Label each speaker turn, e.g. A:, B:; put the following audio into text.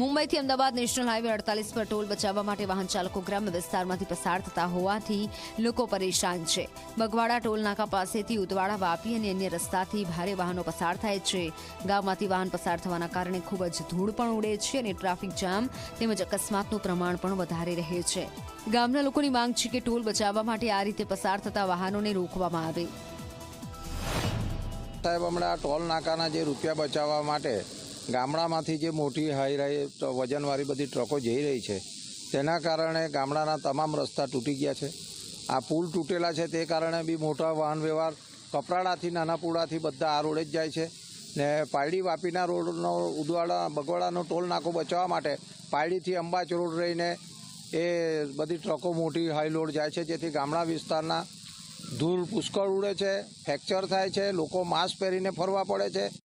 A: મુંબઈથી Ahmedabad national highway અડતાલીસ પર ટોલ બચાવવા માટે વાહન ચાલકો ગ્રામ્ય વિસ્તારમાંથી પસાર થતા હોવાથી લોકો પરેશાન છે. બગવાડા ટોલ નાકા પાસેથી ઉદવાડા વાપી અને અન્ય રસ્તાથી ભારે વાહનો પસાર થાય છે. ગામમાંથી વાહન પસાર થવાના કારણે ખૂબ જ ધૂળ પણ ઉડે છે અને ટ્રાફિક જામ તેમજ અકસ્માતનું પ્રમાણ પણ વધારે રહે છે. ગામના લોકોની માંગ છે કે ટોલ બચાવવા માટે આ રીતે પસાર થતા વાહનોને રોકવામાં આવે.
B: સાહેબ, હમણાં ટોલ નાકાના જે રૂપિયા બચાવવા માટે ગામડામાંથી જે મોટી હાઈ રાઈ વજનવાળી બધી ટ્રકો જઈ રહી છે. તેના કારણે ગામડાના તમામ રસ્તા તૂટી ગયા છે. આ પુલ તૂટેલા છે તે કારણે બી મોટા વાહન વ્યવહાર કપરાડાથી નાના પુડાથી બધા આ રોડે જ જાય છે. ને પાયડી વાપીના રોડનો ઉદવાડા, બગવાડાનો ટોલ નાકો બચાવવા માટે પાયડીથી અંબાચ રોડ રહીને એ બધી ટ્રકો મોટી હાઈ લોડ જાય છે. જેથી ગામડા વિસ્તારના ધૂળ પુષ્કળ ઉડે છે, ફ્રેક્ચર થાય છે, લોકો માસ્ક પહેરીને ફરવા પડે છે.